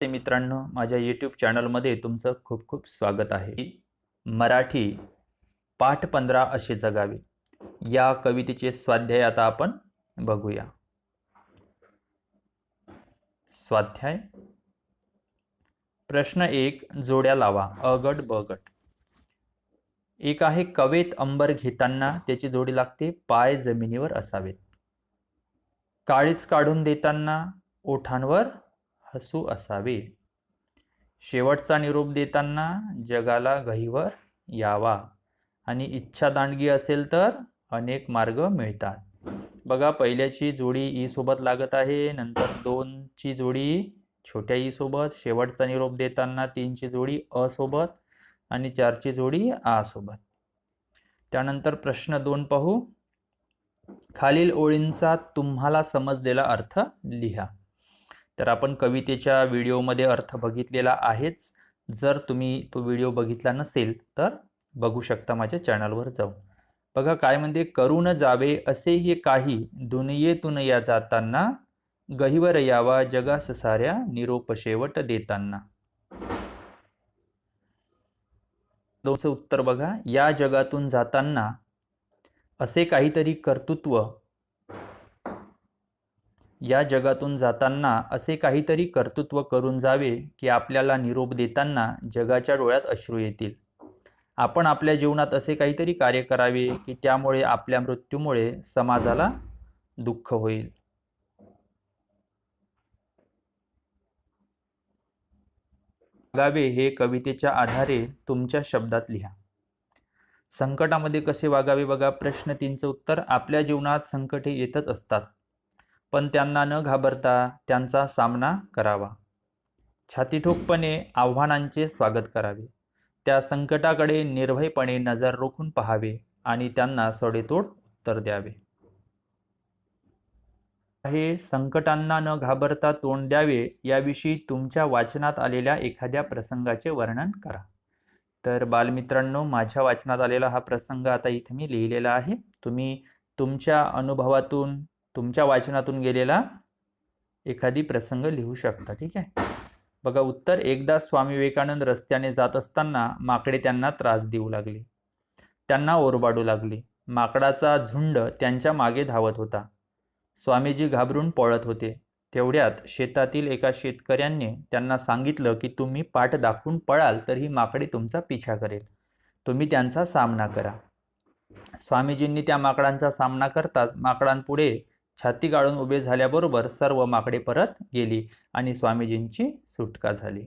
ते मित्रांनो माझ्या यूट्यूब चॅनलमध्ये तुमचं खूप खूप स्वागत आहे. मराठी पाठ पंधरा असे जगावे. या कवितेचे स्वाध्याय आता आपण बघूया. स्वाध्याय. प्रश्न एक जोड्या लावा अगट बगट. एक आहे कवेत अंबर घेताना त्याची जोडी लागते पाय जमिनीवर असावेत. काळीच काढून देताना ओठांवर हसू असावे. शेवटचा निरोप देताना जगाला गहीवर यावा. आणि इच्छा दांडगी असेल तर अनेक मार्ग मिळतात. बघा पहिल्याची जोडी ई सोबत लागत आहे नंतर दोनची जोडी छोट्या ई सोबत शेवटचा निरोप देताना तीनची जोडी अ सोबत आणि चारची जोडी आ सोबत. त्यानंतर प्रश्न दोन पाहू. खालील ओळींचा तुम्हाला समजलेला अर्थ लिहा. तर आपण कवितेच्या व्हिडिओमध्ये अर्थ बघितलेला आहेच. जर तुम्ही तो व्हिडिओ बघितला नसेल तर बघू शकता माझ्या चॅनलवर जाऊन. बघा काय म्हणते? करून जावे असे हे काही दुनियेतून या जाताना गहिवर यावा जगास साऱ्या निरोप शेवट देताना. दोनचं उत्तर बघा. या जगातून जाताना असे काहीतरी कर्तृत्व या जगातून जाताना असे काहीतरी कर्तृत्व करून जावे की आपल्याला निरोप देताना जगाच्या डोळ्यात अश्रू येतील. आपण आपल्या जीवनात असे काहीतरी कार्य करावे की त्यामुळे आपल्या मृत्यूमुळे समाजाला दुःख होईल. वागावे हे कवितेच्या आधारे तुमच्या शब्दात लिहा. संकटामध्ये कसे वागावे बघा प्रश्न तीनचं उत्तर. आपल्या जीवनात संकटे येतच असतात. पण त्यांना न घाबरता त्यांचा सामना करावा. छातीठोकपणे आव्हानांचे स्वागत करावे. त्या संकटाकडे निर्भयपणे नजर रोखून पहावे आणि त्यांना सडेतोड उत्तर द्यावे. हे संकटांना न घाबरता तोंड द्यावे याविषयी तुमच्या वाचनात आलेल्या एखाद्या प्रसंगाचे वर्णन करा. तर बालमित्रांनो माझ्या वाचनात आलेला हा प्रसंग आता इथे मी लिहिलेला आहे. तुम्ही तुमच्या अनुभवातून तुमच्या वाचनातून गेलेला एखादी प्रसंग लिहू शकता ठीक आहे? बघा उत्तर एकदा स्वामी विवेकानंद रस्त्याने जात असताना माकडे त्यांना त्रास देऊ लागले. त्यांना ओरबाडू लागली. माकडाचा झुंड त्यांच्या मागे धावत होता. स्वामीजी घाबरून पळत होते. तेवढ्यात शेतातील एका शेतकऱ्यांनी त्यांना सांगितलं की तुम्ही पाठ दाखवून पळाल तर ही माकडे तुमचा पिछा करेल. तुम्ही त्यांचा सामना करा. स्वामीजींनी त्या माकडांचा सामना करताच माकडांपुढे छाती गाळून उभे झाल्याबरोबर सर्व माकडे परत गेली आणि स्वामीजींची सुटका झाली.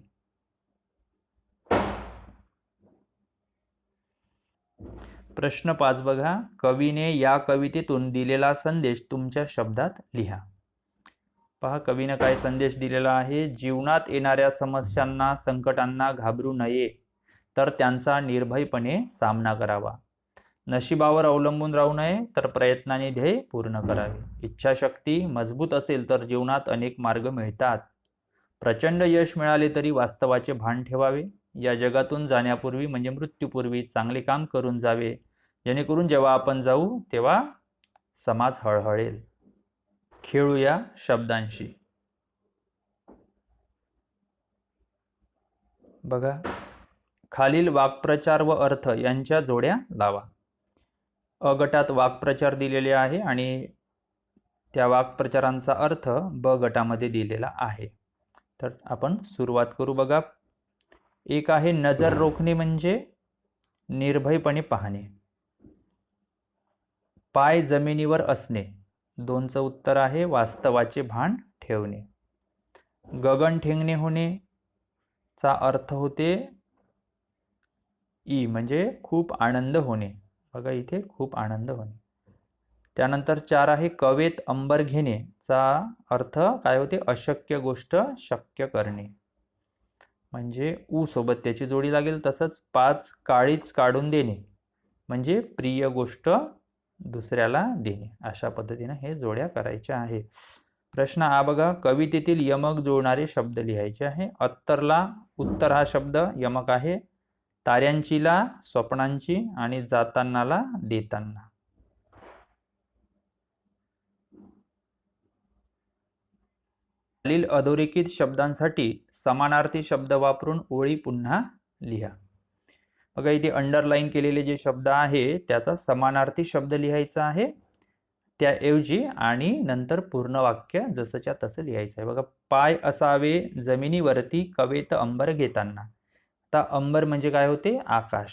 प्रश्न पाच बघा. कवीने या कवितेतून दिलेला संदेश तुमच्या शब्दात लिहा. पहा कवीनं काय संदेश दिलेला आहे? जीवनात येणाऱ्या समस्यांना संकटांना घाबरू नये तर त्यांचा निर्भयपणे सामना करावा. नशिबावर अवलंबून राहू नये तर प्रयत्नाने ध्येय पूर्ण करावे. इच्छाशक्ती मजबूत असेल तर जीवनात अनेक मार्ग मिळतात. प्रचंड यश मिळाले तरी वास्तवाचे भान ठेवावे. या जगातून जाण्यापूर्वी म्हणजे मृत्यूपूर्वी चांगले काम करून जावे. जेणेकरून जेव्हा आपण जाऊ तेव्हा समाज हळहळेल. खेळूया शब्दांशी. बघा. खालील वाक्प्रचार व अर्थ यांच्या जोड्या लावा. अ गटात वाक्प्रचार दिलेले आहे आणि त्या वाक्प्रचारांचा अर्थ ब गटामध्ये दिलेला आहे. तर आपण सुरुवात करू बघा. एक आहे नजर रोखणे म्हणजे निर्भयपणे पाहणे. पाय जमिनीवर असणे. दोनचं उत्तर आहे वास्तवाचे भान ठेवणे. गगन ठेंगणे होणे चा अर्थ होते ई म्हणजे खूप आनंद होणे. बघा इथे खूप आनंद होणे. त्यानंतर चार आहे कवेत अंबर घेणे. चा अर्थ काय होते? अशक्य गोष्ट शक्य करणे. म्हणजे ऊ सोबत त्याची जोडी लागेल तसंच पाच काळीच काढून देणे. म्हणजे प्रिय गोष्ट दुसऱ्याला देणे. अशा पद्धतीनं हे जोड्या करायच्या आहे प्रश्न हा बघा कवितेतील यमक जुळणारे शब्द लिहायचे आहे. अत्तरला उत्तर हा शब्द यमक आहे. ताऱ्यांचीला स्वप्नांची आणि जातानाला देताना. खालील अधोरेखित शब्दांसाठी समानार्थी शब्द वापरून ओळी पुन्हा लिहा. बघा इथे अंडरलाईन केलेले जे शब्द आहे त्याचा समानार्थी शब्द लिहायचा आहे. त्याऐवजी आणि नंतर पूर्ण वाक्य जसंच्या तसं लिहायचं आहे. बघा पाय असावे जमिनीवरती कवेत अंबर घेताना. आता अंबर म्हणजे काय होते? आकाश.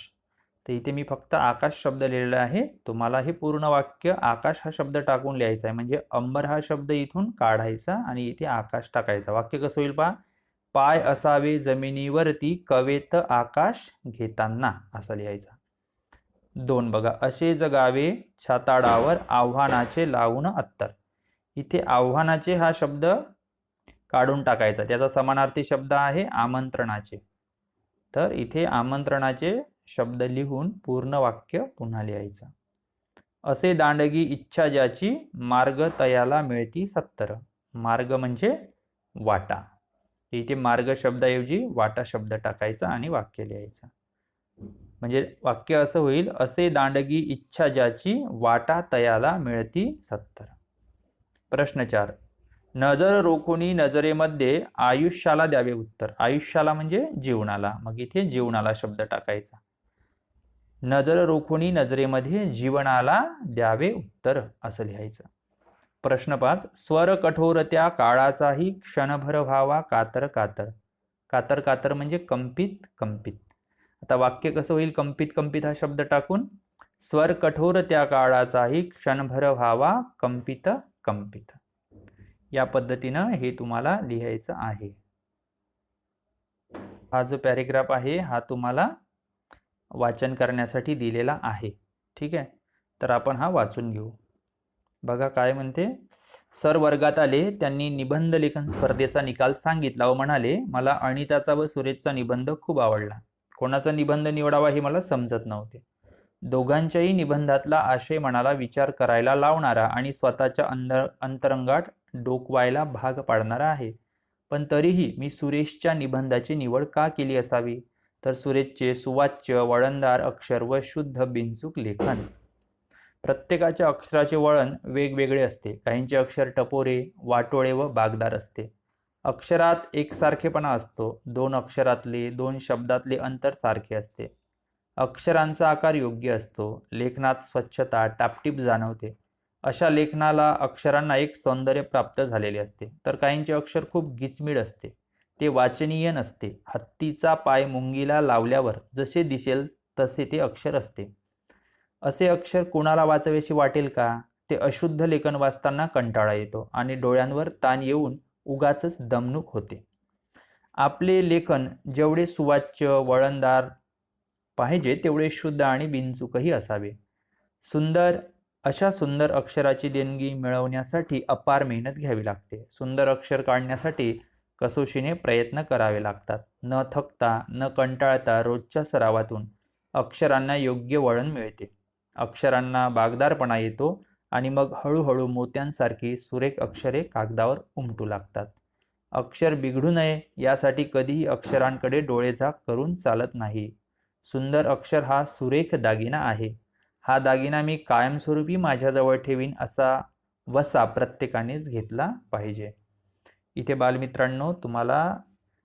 तर इथे मी फक्त आकाश शब्द लिहिलेला आहे. तुम्हाला हे पूर्ण वाक्य आकाश हा शब्द टाकून लिहायचा आहे. म्हणजे अंबर हा शब्द इथून काढायचा आणि इथे आकाश टाकायचा. वाक्य कसं होईल पहा? पाय असावे जमिनीवरती कवेत आकाश घेताना. असं लिहायचा. दोन बघा. असे जगावे छाताडावर आव्हानाचे लावून अत्तर. इथे आव्हानाचे हा शब्द काढून टाकायचा. त्याचा समानार्थी शब्द आहे आमंत्रणाचे. तर इथे आमंत्रणाचे शब्द लिहून पूर्ण वाक्य पुन्हा लिहायचं. असे दांडगी इच्छा ज्याची मार्ग तयाला मिळती सत्तर. मार्ग म्हणजे वाटा. इथे मार्ग शब्दाऐवजी वाटा शब्द टाकायचा आणि वाक्य लिहायचं. म्हणजे वाक्य असं होईल असे दांडगी इच्छा ज्याची वाटा तयाला मिळती सत्तर. प्रश्न चार. नजर रोखुनी नजरेमध्ये आयुष्याला द्यावे उत्तर. आयुष्याला म्हणजे जीवनाला. मग इथे जीवनाला शब्द टाकायचा. नजर रोखुनी नजरेमध्ये जीवनाला द्यावे उत्तर असं लिहायचं. प्रश्न पाच. स्वर कठोरत्या काळाचाही क्षणभर व्हावा कातर कातर. कातर कातर म्हणजे कंपित कंपित. आता वाक्य कसं होईल? कंपित कंपित हा शब्द टाकून. स्वर कठोर त्या काळाचाही क्षणभर व्हावा कंपित कंपित. या पद्धतीनं हे तुम्हाला लिहायचं आहे. हा जो पॅरेग्राफ आहे हा तुम्हाला वाचन करण्यासाठी दिलेला आहे. ठीक आहे? तर आपण हा वाचून घेऊ. बघा काय म्हणते? सर वर्गात आले त्यांनी निबंध लेखन स्पर्धेचा निकाल सांगितला व म्हणाले मला अनिताचा व सुरेशचा निबंध खूप आवडला. कोणाचा निबंध निवडावा हे मला समजत नव्हते. दोघांच्याही निबंधातला आशय मनाला विचार करायला लावणारा आणि स्वतःच्या अंतर अंतरंगात डोकवायला भाग पाडणारा आहे. पण तरीही मी सुरेशच्या निबंधाची निवड का केली असावी? तर सुरेशचे सुवाच्य वळणदार अक्षर व शुद्ध बिनचूक लेखन. प्रत्येकाच्या अक्षराचे वळण वेगवेगळे असते. काहींचे अक्षर टपोरे वाटोळे व बागदार असते. अक्षरात एकसारखेपणा असतो. दोन अक्षरातले दोन शब्दातले अंतर सारखे असते. अक्षरांचा आकार योग्य असतो. लेखनात स्वच्छता टापटीप जाणवते. अशा लेखनाला अक्षरांना एक सौंदर्य प्राप्त झालेले असते. तर काहींचे अक्षर खूप गिचमीड असते. ते वाचनीय नसते. हत्तीचा पाय मुंगीला लावल्यावर जसे दिसेल तसे ते अक्षर असते. असे अक्षर कोणाला वाचावेशी वाटेल का? ते अशुद्ध लेखन वाचताना कंटाळा येतो आणि डोळ्यांवर ताण येऊन उगाच दमणूक होते. आपले लेखन जेवढे सुवाच्य वळणदार पाहिजे तेवढे शुद्ध आणि बिनचूकही असावे. सुंदर अशा सुंदर अक्षराची देणगी मिळवण्यासाठी अपार मेहनत घ्यावी लागते. सुंदर अक्षर काढण्यासाठी कसोशीने प्रयत्न करावे लागतात. न थकता न कंटाळता रोजच्या सरावातून अक्षरांना योग्य वळण मिळते. अक्षरांना बागदारपणा येतो आणि मग हळूहळू मोत्यांसारखी सुरेख अक्षरे कागदावर उमटू लागतात. अक्षर बिघडू नये यासाठी कधीही अक्षरांकडे डोळेझाक करून चालत नाही. सुंदर अक्षर हा सुरेख दागिना आहे. हा दागिना मी कायमस्वरूपी माझ्याजवळ ठेवीन असा वसा प्रत्येकानेच घेतला पाहिजे. इथे बालमित्रांनो तुम्हाला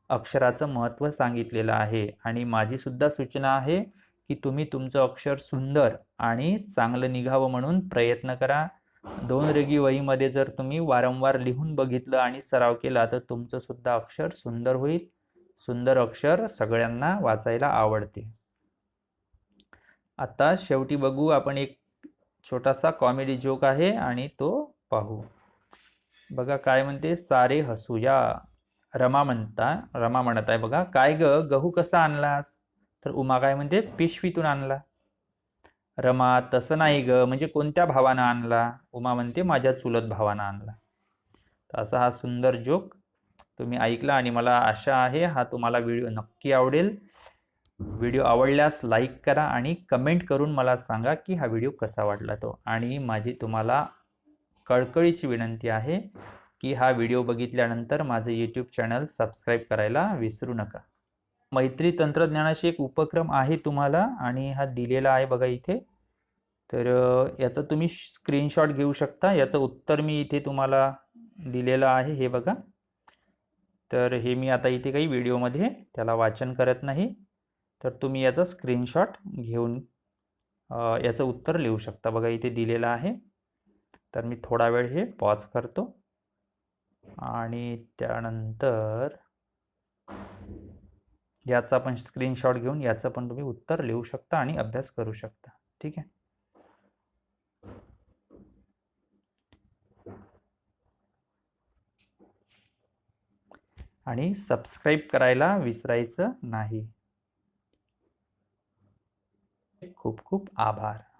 अक्षराचं महत्त्व सांगितलेलं आहे आणि माझीसुद्धा सूचना आहे की तुम्ही तुमचं अक्षर सुंदर आणि चांगलं निघावं म्हणून प्रयत्न करा. दोन रेगी वहीमध्ये जर तुम्ही वारंवार लिहून बघितलं आणि सराव केला तर तुमचंसुद्धा अक्षर सुंदर होईल. सुंदर अक्षर सगळ्यांना वाचायला आवडते. आता शेवटी बघू आपण एक छोटासा कॉमेडी जोक आहे आणि तो पाहू. बघा काय म्हणते? सारे हसूया रमा म्हणता रमा म्हणत आहे बघा काय ग? गहू कसा आणलास? तर उमा काय म्हणते? पिशवीतून आणला. रमा तसं नाही ग. म्हणजे कोणत्या भावानं आणला? उमा म्हणते माझ्या चुलत भावानं आणला. तर असा हा सुंदर जोक तुम्ही ऐकला आणि मला आशा आहे हा तुम्हाला व्हिडिओ नक्की आवडेल. व्हिडिओ आवडल्यास लाईक करा आणि कमेंट करून मला सांगा की हा व्हिडिओ कसा वाटला तो. आणि माझी तुम्हाला कळकळीची विनंती आहे की हा व्हिडिओ बघितल्यानंतर माझं यूट्यूब चॅनल सबस्क्राईब करायला विसरू नका. मैत्री तंत्रज्ञानाशी एक उपक्रम आहे तुम्हाला आणि हा दिलेला आहे बघा इथे. तर याचं तुम्ही स्क्रीनशॉट घेऊ शकता. याचं उत्तर मी इथे तुम्हाला दिलेलं आहे हे बघा. तर हे मी आता इथे काही व्हिडिओमध्ये त्याला वाचन करत नाही. तर तुम्ही याचा स्क्रीनशॉट घेऊन याचं उत्तर लिहू शकता. बघा इथे दिलेलं आहे. तर मी थोडा वेळ हे पॉज करतो. आणि त्यानंतर याचा पण स्क्रीनशॉट घेऊन याचं पण तुम्ही उत्तर लिहू शकता आणि अभ्यास करू शकता. ठीक आहे? आणि सबस्क्राईब करायला विसरायचं नाही. खूप खूप आभार.